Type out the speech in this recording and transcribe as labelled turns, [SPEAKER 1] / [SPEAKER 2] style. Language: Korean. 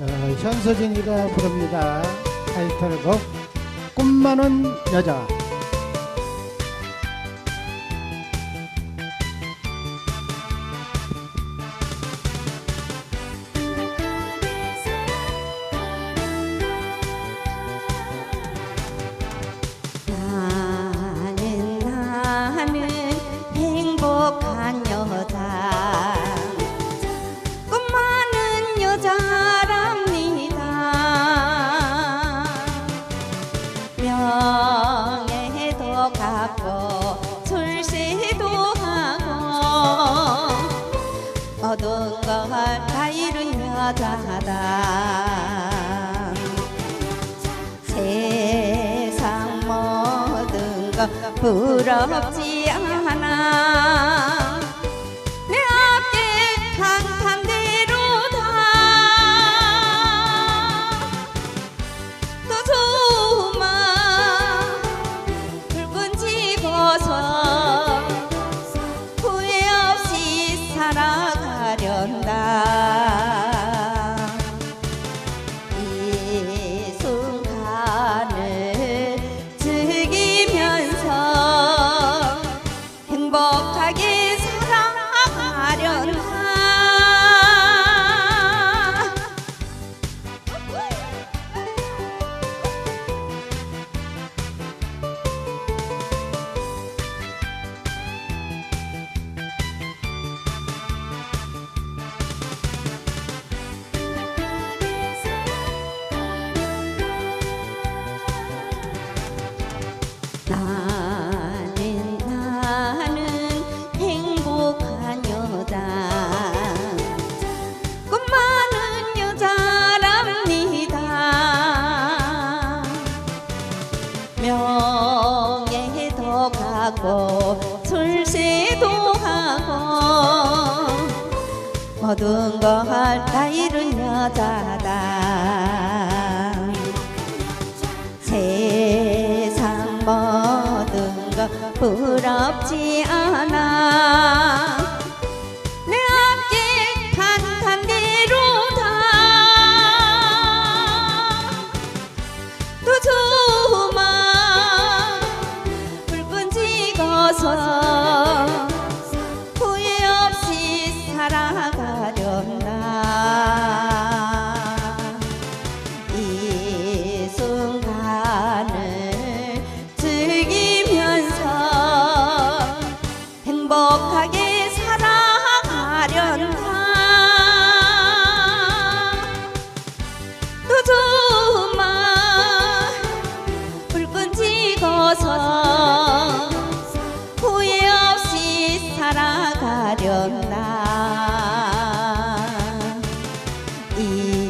[SPEAKER 1] 어, 현서진이가 부릅니다. 타이틀곡 꿈 많은 여자.
[SPEAKER 2] 명예도 갖고 출세도 하고 모든 걸다 이룬 여자다 세상 모든 것 부럽지 가고 출세도 하고 모든 걸다 이룬 여자다. 세상 모든 것 부럽지 않아 찍어서 후회 없이 살아가련다 이 순간을 즐기면서 행복하게 eat.